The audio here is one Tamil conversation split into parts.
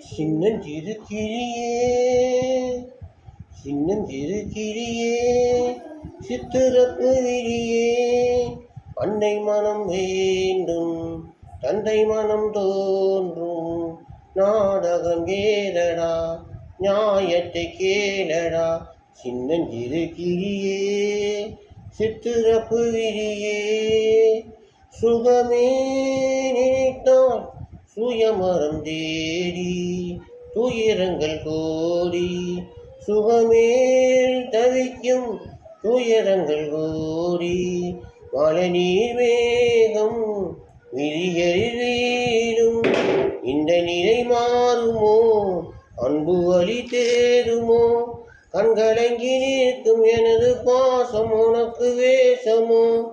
சின்னஞ்சிறு கிளியே சின்னஞ்சிறு கிளியே சித்திரப்பு விழியே அன்னை மனம் வேண்டும் தந்தை மனம் தோன்றும். நாடகம் கேளடா நியாயத்தை கேளடா. சின்னஞ்சிறு கிளியே சித்திரப்பு விழியே சுகமே சுயமரம் தேடி துயரங்கள் கோடி. சுகமேல் தவிக்கும் துயரங்கள் கோடி. மழை வேகம் விழிகளில் இந்த நிலை மாறுமோ? அன்பு வழி தேருமோ கண்கலங்கி நிற்கும் எனது பாசம் உனக்கு வேஷமோ?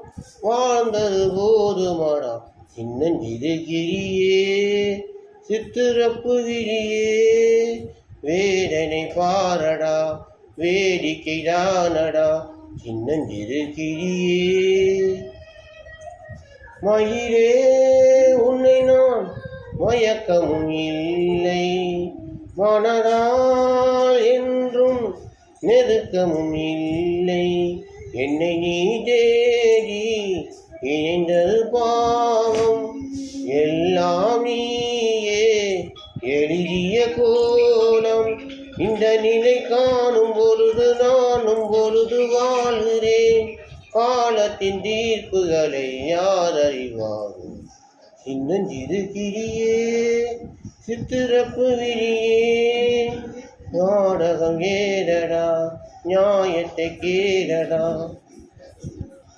வாழ்ந்தது போதுமாடா. இன்னஞ்சிறுகிரியே கிரியே சித்திரப்பு வேதனை பாரடா வேடிக்கை தானடா சின்னஞ்சிறு கிரியே மயிலே உன்னை நான் மயக்கமும் இல்லை மனதால் என்றும் நெருக்கமும் இல்லை. என்னை நீ எங்கள் பாவம். எல்லாம் நீயே எழுதிய கோலம். இந்த நிலை காணும் பொழுது நானும் பொழுது வாழ்கிறேன். காலத்தின் தீர்ப்புகளை யார் அறிவாரும் சின்னஞ்சிறு கிரியே சித்திரப்பு விரியே. நாடகம் ஏறடா நியாயத்தை கேளடா.